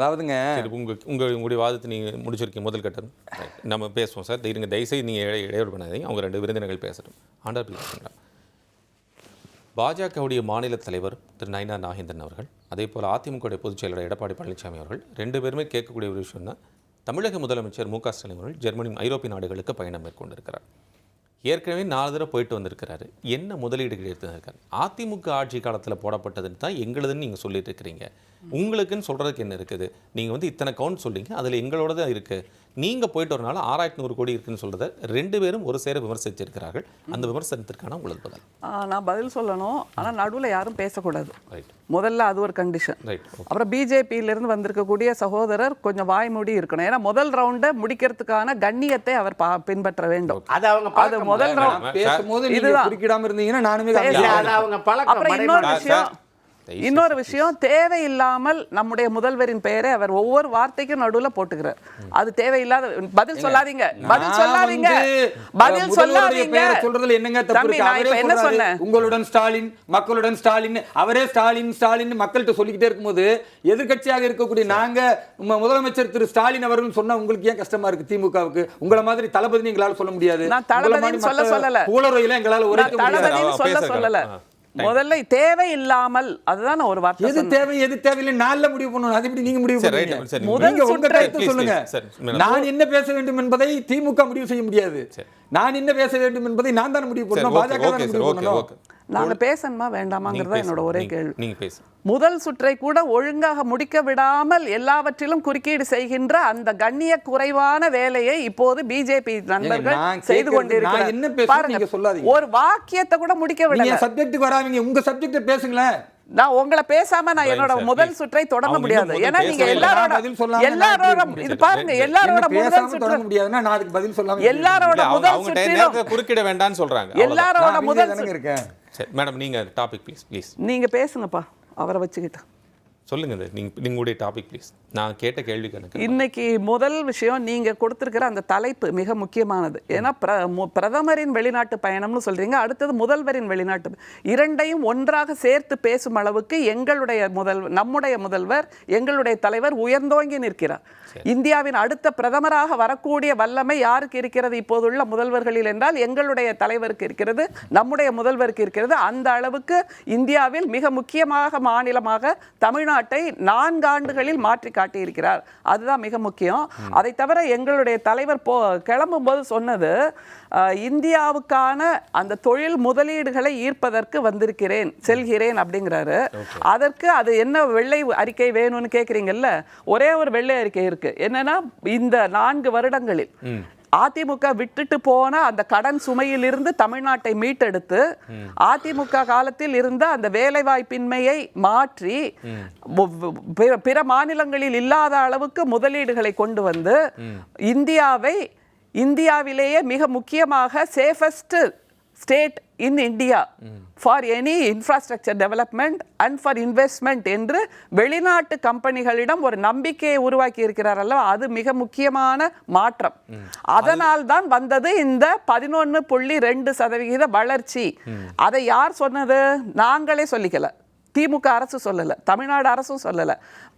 அதாவதுங்க சரி உங்கள் உங்களுடைய வாதத்தை நீங்கள் முடிச்சிருக்கீங்க முதல் கட்டம். நம்ம பேசுவோம் சார். இருங்க தயவுசெய்து நீங்கள் இடை- இடையூறு பண்ணாதீங்க அவங்க ரெண்டு விருந்தினர்கள் பேசட்டும். ஆண்டா பேசுங்களா பாஜகவுடைய மாநில தலைவர் திரு நயனா நாகேந்திரன் அவர்கள் அதே போல் அதிமுகவுடைய பொதுச் செயலாளர் எடப்பாடி பழனிசாமி அவர்கள் ரெண்டு பேருமே கேட்கக்கூடிய ஒரு விஷயம் தமிழக முதலமைச்சர் மு க ஸ்டாலின் அவர்கள் ஜெர்மனி ஐரோப்பிய நாடுகளுக்கு பயணம் மேற்கொண்டிருக்கிறார். ஏற்கனவே நாலு தடவை போயிட்டு வந்திருக்கிறாரு. என்ன முதலீடுகள் எடுத்திருக்காரு? அதிமுக ஆட்சி காலத்தில் போடப்பட்டதுன்னு தான் எங்களுதுன்னு நீங்கள் சொல்லிட்டு இருக்கிறீங்க. உங்களுக்குன்னு சொல்கிறதுக்கு என்ன இருக்குது? நீங்கள் வந்து இத்தனை கவுண்ட் சொல்லிங்க அதில் எங்களோட தான் இருக்குது நீங்கள் போயிட்டு வரனால ஆறாயிரத்தி நூறு கோடி இருக்குன்னு சொல்கிறத ரெண்டு பேரும் ஒரு சேர விமர்சிச்சிருக்கிறார்கள். அந்த விமர்சனத்திற்கான உங்களது பதில். நான் பதில் சொல்லணும். ஆனா நடுவுல யாரும் பேசக்கூடாது. ரைட் முதல்ல அது ஒரு கண்டிஷன் ரைட் அப்புறம் பிஜேபியிலிருந்து வந்திருக்கக்கூடிய சகோதரர் கொஞ்சம் வாய் மூடி இருக்கணும். ஏன்னா முதல் ரவுண்டை முடிக்கிறதுக்கான கண்ணியத்தை அவர் பா- பின்பற்ற வேண்டும். அது அவங்க அது முதல். ரவுண்ட் பேசும்போது நீங்க இதுதான். குறுக்கிடாம இருந்தீங்கன்னா நானுமே அப்புறம் இன்னொரு. விஷயம் இன்னொரு விஷயம் தேவையில்லாமல் நம்முடைய முதல்வரின் பெயரை அவர் ஒவ்வொரு வார்த்தைக்கும் நடுவுல போட்டுக்கிறார். அது தேவையில்லாத பதில் சொல்லாதீங்க பதில் சொல்லாதீங்க பதில் சொல்லாதீங்க. பெயரை சொல்றதுல என்னங்க தப்பு தம்பி? நான் இப்ப என்ன சொன்னேன்? உங்களுடன் ஸ்டாலின் மக்களுடன் ஸ்டாலின் அவரே ஸ்டாலின் ஸ்டாலின் மக்கள்கிட்ட சொல்லிக்கிட்டே இருக்கும்போது எதிர்க்கட்சியாக இருக்கக்கூடிய நாங்க முதலமைச்சர் திரு ஸ்டாலின் அவர்கள் சொன்னா உங்களுக்கு ஏன் கஷ்டமா இருக்கு திமுகவுக்கு? உங்களை மாதிரி தளபதி எங்களால சொல்ல முடியாது. நான் மாதிரி சொல்ல சொல்லல. புகழுரையில எங்களால உரைக்க முடியாது. முதல்ல தேவையில்லாமல் அதுதான் நான் ஒரு வார்த்தை எது. தேவை எது தேவையில்லை நான்ல முடிவு பண்ணணும். அது எப்படி நீங்க முடிவு சரி, right, பண்ணுவீங்க சரி, முதல் நீங்க உங்க சுற்றை- கருத்து சொல்லுங்க. நான் என்ன பேச வேண்டும் என்பதை திமுக முடிவு செய்ய முடியாது. நான் என்ன பேச வேண்டும் என்பதை நான் தான் முடிவு பண்ணணும். பாஜக தான் முடிவு பண்ணணும். நாங்க பேசணுமா வேண்டாமாங்கிறதா என்னோட ஒரே கேள்வி முதல் சுற்றை கூட ஒழுங்காக முடிக்க விடாமல் எல்லாவற்றிலும் குறுக்கீடு செய்கின்ற அந்த கண்ணிய குறைவான வேலையை இப்போது பிஜேபி நண்பர்கள் செய்து சொல்லாதீங்க. ஒரு வாக்கியத்தை கூட முடிக்க விடல சப்ஜெக்ட்டுக்கு வராதீங்க உங்க சப்ஜெக்ட பேசுங்களேன் நான் உங்களை பேசாம நான் என்னோட முதல். சுற்றை தொடங்க முடியாது ஏன்னா நீங்க. எல்லாரோட எல்லாரோட இது பாருங்க? எல்லாரோட முதல் சுற்று முடியாதுன்னா நான் அதுக்கு பதில் சொல்லாம எல்லாரோட முதல் சுற்றிலும் குறுக்கிட வேண்டாம்னு சொல்றாங்க. எல்லாரோட முதல் இருக்கேன் சரி மேடம் நீங்கள் டாபிக் ப்ளீஸ் ப்ளீஸ் நீங்கள் பேசுங்கப்பா அவரை வச்சுக்கிட்டு. சொல்லுங்க இது. நீங்க நீங்களுடைய டாபிக் ப்ளீஸ் நான் கேட்ட கேள்விக்கு எனக்கு இன்னைக்கு முதல் விஷயம் நீங்க கொடுத்திருக்கிற அந்த தலைப்பு மிக முக்கியமானது. ஏன்னா பிர பிரதமரின் வெளிநாட்டு பயணம்னு சொல்றீங்க. அடுத்தது முதல்வரின் வெளிநாட்டு இரண்டையும் ஒன்றாக சேர்த்து பேசும் அளவுக்கு எங்களுடைய முதல் நம்முடைய முதல்வர் எங்களுடைய தலைவர் உயர்ந்தோங்கி நிற்கிறார். இந்தியாவின் அடுத்த பிரதமராக வரக்கூடிய வல்லமை யாருக்கு இருக்கிறது? இப்போதுள்ள முதல்வர்களில் என்றால் எங்களுடைய தலைவருக்கு இருக்கிறது நம்முடைய முதல்வருக்கு இருக்கிறது. அந்த அளவுக்கு இந்தியாவில் மிக முக்கியமாக மாநிலமாக தமிழ்நாட்டை நான்கு ஆண்டுகளில் மாற்றி காட்டியிருக்கிறார். அதுதான் மிக முக்கியம். அதை தவிர எங்களுடைய தலைவர் போ கிளம்பும்போது சொன்னது அஹ், இந்தியாவுக்கான அந்த தொழில் முதலீடுகளை ஈர்ப்பதற்கு வந்திருக்கிறேன் செல்கிறேன் அப்படிங்கிறாரு. அதற்கு அது என்ன வெள்ளை அறிக்கை வேணும்னு கேட்குறீங்கல்ல ஒரே ஒரு வெள்ளை அறிக்கை இருக்கு. என்னன்னா இந்த நான்கு வருடங்களில் அதிமுக விட்டுட்டு போன அந்த கடன் சுமையிலிருந்து தமிழ்நாட்டை மீட்டெடுத்து அதிமுக காலத்தில் இருந்த அந்த வேலைவாய்ப்பின்மையை மாற்றி பிற மாநிலங்களில் இல்லாத அளவுக்கு முதலீடுகளை கொண்டு வந்து இந்தியாவை இந்தியாவிலேயே மிக முக்கியமாக safest state in India for any infrastructure development and for investment என்று வெளிநாட்டு கம்பெனிகளிடம் ஒரு நம்பிக்கையை உருவாக்கி இருக்கிறார் அல்லவா? அது மிக முக்கியமான மாற்றம். அதனால் தான் வந்தது இந்த பதினொன்று புள்ளி ரெண்டு சதவிகித வளர்ச்சி. அதை யார் சொன்னது? நாங்களே சொல்லிக்கல. திமுக அரசு சொல்லல தமிழ்நாடு அரசும் சொல்லல.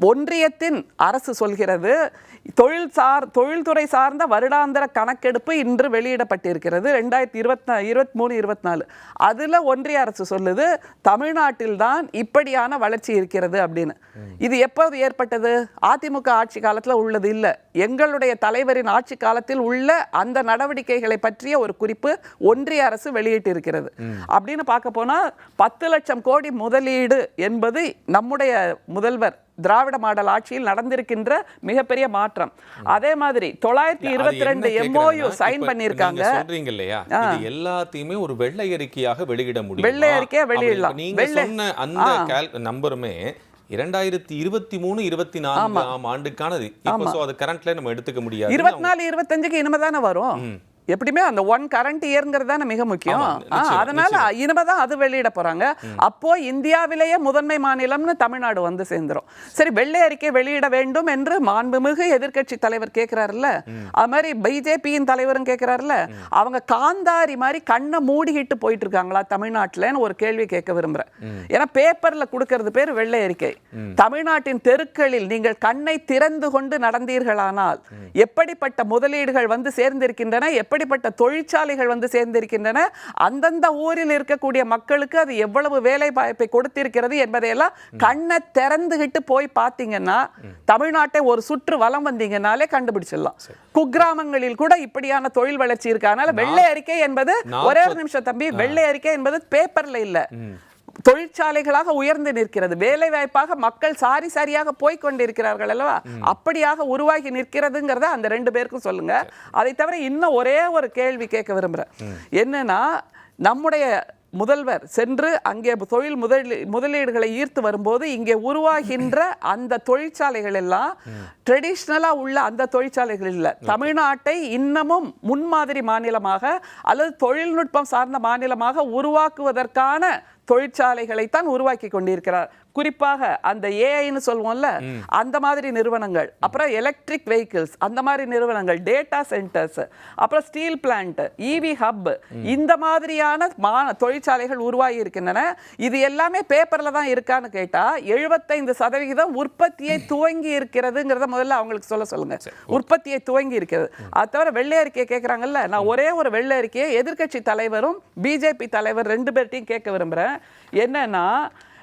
ஒன்றியத்தின் அரசு சொல்கிறது தொழில் சார் தொழில்துறை சார்ந்த வருடாந்திர கணக்கெடுப்பு இன்று வெளியிடப்பட்டிருக்கிறது ரெண்டாயிரத்தி இருபத்தி இருபத்தி மூணு இருபத்தி நாலு. அதில் ஒன்றிய அரசு சொல்லுது தமிழ்நாட்டில் தான் இப்படியான வளர்ச்சி இருக்கிறது அப்படின்னு. இது எப்போது ஏற்பட்டது? அதிமுக ஆட்சி காலத்தில் உள்ளது இல்லை. எங்களுடைய தலைவரின் ஆட்சி காலத்தில் உள்ள அந்த நடவடிக்கைகளை பற்றிய ஒரு குறிப்பு ஒன்றிய அரசு வெளியிட்டிருக்கிறது. அப்படின்னு பார்க்க போனா பத்து லட்சம் கோடி முதலீடு என்பது நம்முடைய முதல்வர் திராவிட மாடல் ஆட்சியில் நடந்திருக்கின்ற மிகப்பெரிய மாற்றம். அதே மாதிரி தொள்ளாயிரத்தி இருபத்தி ரெண்டு எம்ஓயு சைன் நீங்க சொல்றீங்க இல்லையா எல்லாத்தையுமே ஒரு வெள்ளை அறிக்கையாக வெளியிட முடியும்? வெள்ளை அறிக்கையா வெளியிடலாம். நீங்க சொன்ன அந்த நம்பருமே இரண்டாயிரத்தி இருபத்தி மூணு இருபத்தி நான்கு ஆம். ஆண்டுக்கானது. இப்போ சோ அது கரண்ட்ல நம்ம எடுத்துக்க முடியாது. இருபத்தி நாலு இருபத்தஞ்சுக்கு இனிமே தானே வரும் எப்படியுமே அந்த ஒன் கரண்ட் இயர்ங்கிறது தானே மிக முக்கியம். அதனால இனிமே தான் அது வெளியிட போறாங்க. அப்போ இந்தியாவிலேயே முதன்மை மாநிலம்னு தமிழ்நாடு வந்து சேர்ந்துரும். சரி வெள்ளை அறிக்கை வெளியிட வேண்டும் என்று மாண்புமிகு எதிர்க்கட்சி தலைவர் கேட்கிறாருல்ல அது மாதிரி பிஜேபியின் தலைவரும் கேட்கிறாருல்ல அவங்க காந்தாரி மாதிரி கண்ணை மூடிக்கிட்டு போயிட்டு இருக்காங்களா தமிழ்நாட்டுலன்னு ஒரு கேள்வி கேட்க விரும்புறேன். ஏன்னா பேப்பர்ல கொடுக்கறது பேர் வெள்ளை அறிக்கை. தமிழ்நாட்டின் தெருக்களில் நீங்கள் கண்ணை திறந்து கொண்டு நடந்தீர்களானால் எப்படிப்பட்ட முதலீடுகள் வந்து சேர்ந்திருக்கின்றன எப்படிப்பட்ட தொழிற்சாலைகள் வந்து சேர்ந்திருக்கின்றன அந்தந்த ஊரில் இருக்கக்கூடிய மக்களுக்கு அது எவ்வளவு வேலை வாய்ப்பை கொடுத்திருக்கிறது என்பதையெல்லாம் கண்ணை திறந்துகிட்டு போய் பார்த்தீங்கன்னா தமிழ்நாட்டை ஒரு சுற்று வலம் வந்தீங்கன்னாலே கண்டுபிடிச்சிடலாம். குக்கிராமங்களில் கூட இப்படியான தொழில் வளர்ச்சி இருக்கு. அதனால வெள்ளை அறிக்கை என்பது ஒரே ஒரு நிமிஷம் தம்பி வெள்ளை அறிக்கை என்பது பேப்பர்ல இல்ல. தொழிற்சாலைகளாக உயர்ந்து நிற்கிறது. வேலை வாய்ப்பாக மக்கள் சாரி சாரியாக போய் கொண்டிருக்கிறார்கள் அல்லவா? அப்படியாக உருவாகி நிற்கிறதுங்கிறத அந்த ரெண்டு பேருக்கும் சொல்லுங்க. அதை தவிர இன்னும் ஒரே ஒரு கேள்வி கேட்க விரும்புறேன். என்னன்னா நம்முடைய முதல்வர் சென்று அங்கே தொழில் முதலீ முதலீடுகளை ஈர்த்து வரும்போது இங்கே உருவாகின்ற அந்த தொழிற்சாலைகள் எல்லாம் ட்ரெடிஷ்னலா உள்ள அந்த தொழிற்சாலைகள் இல்ல. தமிழ்நாட்டை இன்னமும் முன்மாதிரி மாநிலமாக அல்லது தொழில்நுட்பம் சார்ந்த மாநிலமாக உருவாக்குவதற்கான தொழிற்சாலைகளைத்தான் உருவாக்கி கொண்டிருக்கிறார். குறிப்பாக அந்த ஏஐன்னு சொல்லுவோம்ல அந்த மாதிரி நிறுவனங்கள் அப்புறம் எலக்ட்ரிக் வெஹிக்கிள்ஸ் அந்த மாதிரி நிறுவனங்கள் டேட்டா சென்டர்ஸ் அப்புறம் ஸ்டீல் பிளான்ட் இவி ஹப் இந்த மாதிரியான மா தொழிற்சாலைகள் உருவாகி இருக்கின்றன. இது எல்லாமே பேப்பர்ல தான் இருக்கான்னு கேட்டா எழுபத்தைந்து சதவிகிதம் உற்பத்தியை துவங்கி இருக்கிறதுங்கிறத முதல்ல அவங்களுக்கு சொல்ல சொல்லுங்க. உற்பத்தியை துவங்கி இருக்கிறது. அது தவிர வெள்ளை அறிக்கையை கேட்குறாங்கல்ல நான் ஒரே ஒரு வெள்ளை அறிக்கையை எதிர்க்கட்சி தலைவரும் பிஜேபி தலைவர் ரெண்டு பேர்ட்டையும் கேட்க விரும்புகிறேன் என்னன்னா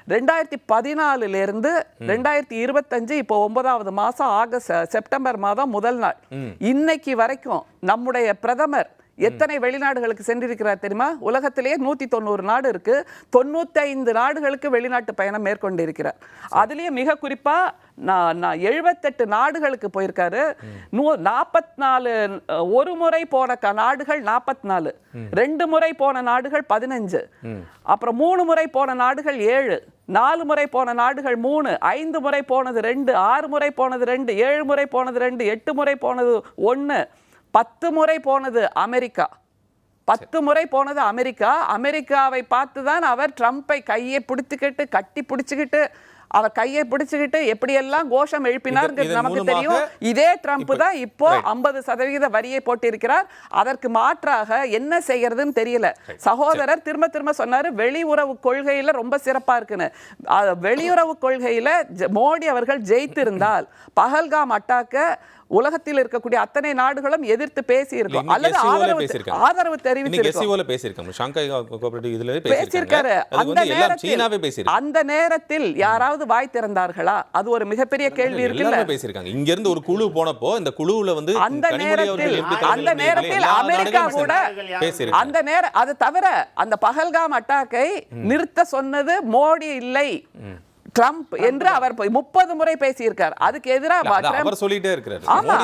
ரெண்டாயிரத்தி பதினாலுலேருந்து ரெண்டாயிரத்தி இருபத்தஞ்சு இப்போ ஒன்பதாவது மாதம் ஆகஸ்ட் செப்டம்பர் மாதம் முதல் நாள். இன்னைக்கு வரைக்கும் நம்முடைய பிரதமர் எத்தனை வெளிநாடுகளுக்கு சென்றிருக்கிறார் தெரியுமா? உலகத்திலேயே நூத்தி தொண்ணூறு நாடு இருக்கு. தொண்ணூத்தைந்து நாடுகளுக்கு வெளிநாட்டு பயணம் மேற்கொண்டிருக்கிறார். அதுலயே மிக குறிப்பா நான் நான் எழுபத்தெட்டு நாடுகளுக்கு போயிருக்காரு. நூ நாற்பத்தி நாலு ஒரு முறை போன க- நாடுகள் நாற்பத்தி நாலு ரெண்டு முறை போன நாடுகள் பதினஞ்சு. அப்புறம் மூணு முறை போன நாடுகள் ஏழு. நாலு முறை போன நாடுகள் மூணு ஐந்து முறை போனது ரெண்டு ஆறு முறை போனது ரெண்டு ஏழு முறை போனது ரெண்டு எட்டு முறை போனது ஒன்று பத்து முறை போனது அமெரிக்கா. பத்து முறை போனது அமெரிக்கா. அமெரிக்காவை பார்த்து தான் அவர் ட்ரம்ப்பை கையை பிடிச்சிக்கிட்டு கட்டி பிடிச்சிக்கிட்டு அவர் கையை பிடிச்சுக்கிட்டு எப்படியெல்லாம் கோஷம் எழுப்பினார்ங்கிறது இதன் நமக்கு தெரியும். இதே ட்ரம்ப் தான் இப்போ. ஐம்பது சதவிகித வரியை போட்டிருக்கிறார். அதற்கு மாற்றாக என்ன செய்யறதுன்னு தெரியல. சகோதரர் திரும்ப திரும்ப சொன்னாரு வெளியுறவு கொள்கையில ரொம்ப சிறப்பா இருக்குன்னு. வெளியுறவு கொள்கையில மோடி அவர்கள் ஜெயித்திருந்தால் பஹல்காம் அட்டாக்க உலகத்தில் இருக்கக்கூடிய அத்தனை நாடுகளும் எதிர்த்து பேசி இருக்கும் இன்னைக்கு அல்லது ல ஆதரவு. ஆதரவு பேசியிருக்காரு. அது அந்த நேரத்தில் யாராவது வாய் திறந்தார்களா? அது ஒரு மிகப்பெரிய கேள்வி இருக்குல்ல. எல்லாருமே பேசியிருக்காங்க. இங்க இருந்து ஒரு குழு போனப்போ இந்த குழுவுல வந்து அந்த நேரத்தில் அந்த நேரத்தில் அமெரிக்கா கூட அந்த நேர அது தவிர அந்த பகல்காம் அட்டாக்கை நிறுத்த சொன்னது மோடி இல்லை. ட்ரம்ப் என்று அவர் முப்பது முறை பேசியிருக்கார். அதுக்கு எதிராக அவர் சொல்லிட்டே இருக்கிறாரு. ஆமா.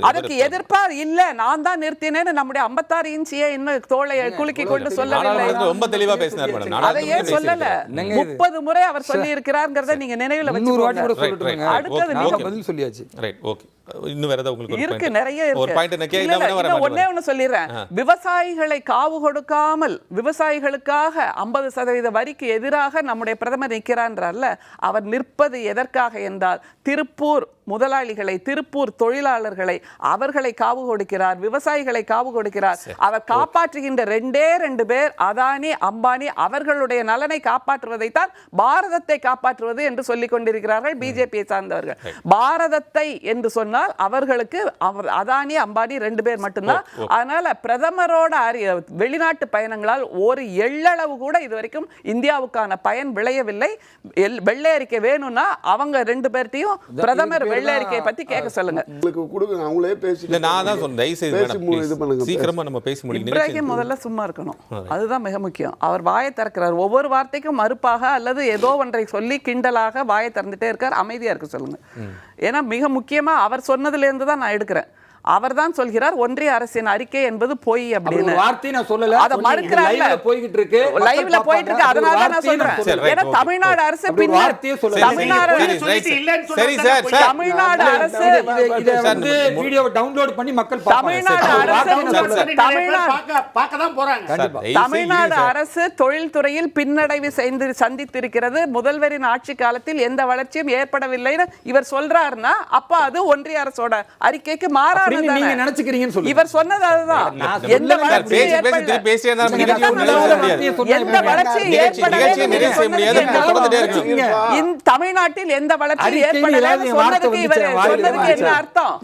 அதுக்கு இவர் எதிர்ப்பா இல்ல நான் தான் நிறுத்தினேன்னு நம்முடைய 56 இன்ச்சியை இன்னும் தோளை குலுக்கி கொண்டு சொல்லவில்லை. ரொம்ப தெளிவா பேசினார் மேடம். அதை ஏன் சொல்லல? முப்பது முறை அவர் சொல்லி இருக்கிறார்ங்கிறத நீங்க நினைவுல right. அடுத்தது நீங்க. பதில் சொல்லியாச்சு. ரைட் ஓகே இன்னும் வேற ஏதாவது உங்களுக்கு இருக்கு? நிறைய இருக்கு. ஒண்ணே ஒண்ணு சொல்லிடுறேன். விவசாயிகளை காவு கொடுக்காமல் விவசாயிகளுக்காக ஐம்பது சதவீத வரிக்கு எதிராக நம்முடைய பிரதமர் நிற்கிறான்றார்ல அவர் நிற்பது எதற்காக என்றால் திருப்பூர் முதலாளிகளை திருப்பூர் தொழிலாளர்களை அவர்களை காவு கொடுக்கிறார் விவசாயிகளை காவு கொடுக்கிறார். அவர் காப்பாற்றுகின்ற ரெண்டே ரெண்டு பேர் அதானி அம்பானி அவர்களுடைய நலனை காப்பாற்றுவதைத்தான் பாரதத்தை காப்பாற்றுவது என்று சொல்லிக் கொண்டிருக்கிறார்கள் பிஜேபியை சார்ந்தவர்கள். பாரதத்தை என்று சொன்னால் அவர்களுக்கு அவர் அதானி அம்பானி ரெண்டு பேர் மட்டும்தான். அதனால பிரதமரோட அறி- வெளிநாட்டு பயணங்களால் ஒரு எள்ளளவு கூட இதுவரைக்கும் இந்தியாவுக்கான பயன் விளையவில்லை. எல்- வெள்ளை அறிக்கை வேணும்னா அவங்க ரெண்டு பேர்ட்டையும் பிரதமர் பேர் வெள்ளை அறிக்கையை பத்தி கேட்க சொல்லுங்க. உங்களுக்கு கொடுங்க அவங்களே பேசி இல்ல நான் தான் சொன்னேன் தயவு செய்து சீக்கிரமா நம்ம பேசி முடியும் இப்ராஹிம் முதல்ல சும்மா இருக்கணும். அதுதான் மிக முக்கியம். அவர் வாயை திறக்கிறார். ஒவ்வொரு வார்த்தைக்கும் மறுப்பாக அல்லது ஏதோ ஒன்றை சொல்லி கிண்டலாக வாயை திறந்துட்டே இருக்கார். அமைதியா இருக்க சொல்லுங்க. ஏன்னா மிக முக்கியமா அவர் சொன்னதுல இருந்து தான் நான் எடுக்கிறேன். அவர்தான் சொல்கிறார் ஒன்றிய அரசின் அறிக்கை என்பது பொய் அப்படி அப்படின்னு. ஒரு வார்த்தையை நான் சொல்லல. அதை. லைவ்ல போய்கிட்டு இருக்கு லைவ்ல போயிட்டு இருக்கு. அதனால தான் நான் சொல்றேன். ஏன்னா தமிழ்நாடு அரசு பின்னர் தமிழ்நாடு சரி, அரசு- சரி. தானே தமிழ்நாடு இதை- வந்து வீடியோவை டவுன்லோட் பண்ணி மக்கள். தமிழ்நாடு அரசு. தமிழ்நாடு பார்க்க தான் போறாங்க. தமிழ்நாடு. அரசு தொழில்துறையில் பின்னடைவு செய்து சந்தித்திருக்கிறது. முதல்வரின் ஆட்சி காலத்தில் எந்த வளர்ச்சியும் ஏற்படவில்லைன்னு இவர் சொல்றாருன்னா அப்ப அது ஒன்றிய அரசோட அறிக்கைக்கு மாறானது அப்படின்னு நீங்க. நினைச்சுக்கிறீங்கன்னு. இவர் சொன்னது அதுதான் எந்த. எந்த தமிழ்நாட்டில் எந்த ஏற்படல சொன்னதுக்கு இவர் சொன்னதுக்கு என்ன? அர்த்தம்?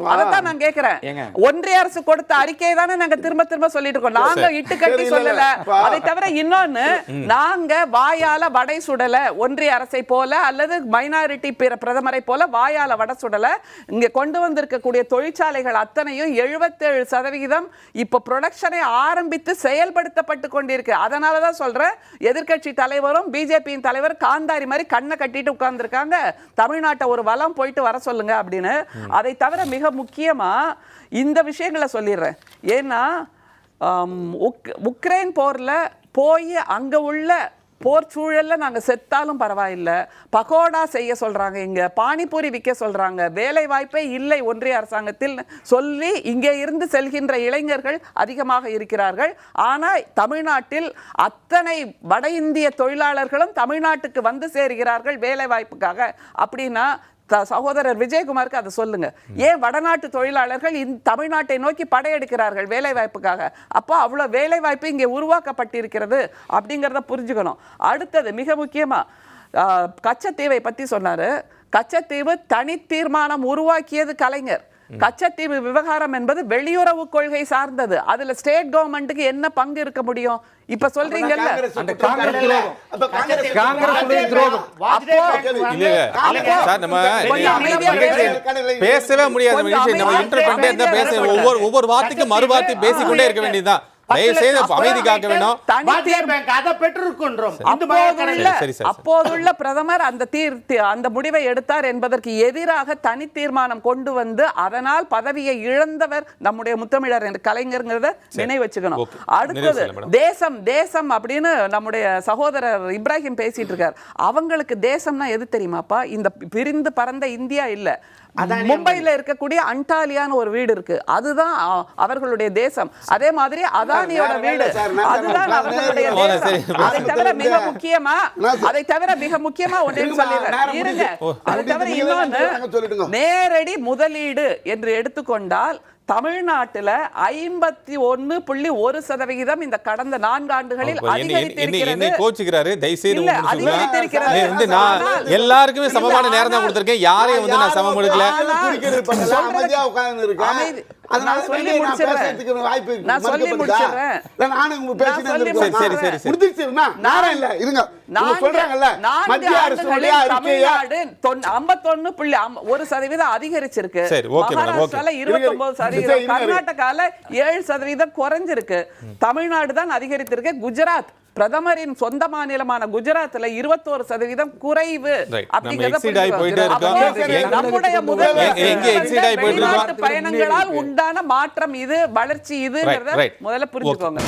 நான் கேக்குறேன் ஏங்க. ஒன்றிய அரசு கொடுத்த அறிக்கையை தானே நாங்க திரும்ப திரும்ப சொல்லிட்டு இருக்கோம். நாங்க இட்டு கட்டி சரி, இல்ல, சொல்லல. அதை தவிர இன்னொன்னு நாங்க வாயால வடை சுடல. ஒன்றிய அரசை போல அல்லது மைனாரிட்டி பிரதமரை போல வாயால வடை சுடல. இங்க கொண்டு வந்திருக்கக்கூடிய தொழிற்சாலைகள் அத்தனையும் 77% சதவிகிதம் இப்ப ப்ரொடக்ஷனை ஆரம்பித்து செயல்படுத்தப்பட்டு கொண்டிருக்கு. அதனால தான் சொல்றேன் எதிர்க்கட்சி தலைவரும் பிஜேபியின் தலைவர் காந்தாரி மாதிரி கண்ணை கட்டிட்டு உட்கார்ந்துருக்காங்க. தமிழ்நாட்டை ஒரு வளம் போயிட்டு வர சொல்லுங்க அப்படின்னு. அதை தவிர மிக முக்கியமா இந்த விஷயங்களை சொல்லிடுறேன். ஏன்னா உக்- உக்ரைன் போர்ல போய் அங்க உள்ள போர் சூழலில் நாங்கள் செத்தாலும் பரவாயில்லை. பகோடா செய்ய சொல்கிறாங்க இங்கே பானிபூரி விற்க சொல்கிறாங்க வேலை வாய்ப்பே இல்லை ஒன்றிய அரசாங்கத்தில் சொல்லி இங்கே இருந்து செல்கின்ற இளைஞர்கள் அதிகமாக இருக்கிறார்கள். ஆனால் தமிழ்நாட்டில் அத்தனை வட இந்திய தொழிலாளர்களும் தமிழ்நாட்டுக்கு வந்து சேருகிறார்கள் வேலை வாய்ப்புக்காக அப்படின்னா சகோதரர் விஜயகுமாருக்கு அதை சொல்லுங்க. ஏன் வடநாட்டு தொழிலாளர்கள் இந்த தமிழ்நாட்டை நோக்கி படையெடுக்கிறார்கள் வேலை வாய்ப்புக்காக அப்போ அவ்வளோ வேலை வாய்ப்பு இங்கே உருவாக்கப்பட்டிருக்கிறது அப்படிங்கிறத புரிஞ்சுக்கணும். அடுத்தது மிக முக்கியமாக கச்சத்தீவை பற்றி சொன்னார். கச்சத்தீவு தனி தீர்மானம் உருவாக்கியது கலைஞர். கச்சத்தீவு விவகாரம் என்பது வெளியுறவு கொள்கை சார்ந்தது. அதுல ஸ்டேட் கவர்மெண்ட்டுக்கு என்ன பங்கு இருக்க முடியும்? இப்ப சொல்றீங்கல்ல. பேசவே முடியாது. ஒவ்வொரு ஒவ்வொரு வார்த்தைக்கு மறு வார்த்தை பேசிக்கொண்டே இருக்க வேண்டியதுதான். தயவு செய்து அமைதி காக்க அப்போதுள்ள பிரதமர் அந்த தீர் தி- அந்த முடிவை எடுத்தார் என்பதற்கு எதிராக தனி தீர்மானம் கொண்டு வந்து அதனால் பதவியை இழந்தவர் நம்முடைய முத்தமிழர் என்ற கலைஞருங்கிறத நினைவு வச்சுக்கணும். அடுத்தது. தேசம் தேசம் அப்படின்னு நம்முடைய சகோதரர் இப்ராஹிம் பேசிட்டு இருக்கார். அவங்களுக்கு தேசம்னா எது தெரியுமாப்பா? இந்த பிரிந்து பறந்த இந்தியா இல்ல. மும்பைல இருக்கக்கூடிய அண்டாலியான்னு ஒரு வீடு இருக்கு. அதுதான் அவர்களுடைய தேசம். அதே மாதிரி அதானியோட வீடு. அதுதான் அவர்களுடைய தேசம். அதை தவிர மிக முக்கியமா அதை தவிர மிக முக்கியமா ஒன்றே இருங்கம்மா, சொல்லிடுறேன். இருங்க. அதை தவிர சொல்லிடுங்க. நேரடி முதலீடு என்று எடுத்துக்கொண்டால் தமிழ்நாட்டுல ஐம்பத்தி ஒன்னு புள்ளி ஒரு சதவிகிதம் இந்த கடந்த நான்கு ஆண்டுகளில் அதிகரித்திருக்கிறது. கோச்சுக்கிறாரு. தயவுசெய்து நான் எல்லாருக்குமே சமமான நேரம் தான் கொடுத்திருக்கேன். யாரையும் வந்து நான் சமம் கொடுக்கல அதனால நான் சொல்லி வெளியே நான் முடிச்சிடுறேன். பேசுறதுக்கு வாய்ப்பு இருக்கு. நான் சொல்லி மறுக்கப்படுதா? முடிச்சிடுறேன். இல்ல, நானும் உங்க பேசினே நான் சொல்லி இருந்திருப்பேன். சரி, சரி, சரி. முடிஞ்சிருச்சுன்னா, நேரம் இல்ல இருங்க இவங்க நான்கு- சொல்றாங்கல்ல நான்கு மத்திய அரசுடைய ஆண்டுகளில் அறிக்கையா தமிழ்நாடு தொண்ணூ- 51 புள்ளி அம்- ஒரு சதவீதம் அதிகரிச்சிருக்கு. மகாராஷ்டிரால 29 சரி, சதவீதம். கர்நாடகால ஏழு சதவீதம் குறைஞ்சிருக்கு தமிழ்நாடு தான் அதிகரித்திருக்கு குஜராத் பிரதமரின் சொந்த மாநிலமான குஜராத்ல 21 சதவீதம் குறைவு நம்முடைய முதல் எங்க- எங்க exceed ஆகி போயிட்டு இருக்கோம்? வெளிநாட்டு பயணங்களால் உண்டான மாற்றம் இது வளர்ச்சி இதுங்கிறத. முதல்ல புரிஞ்சுக்கோங்க.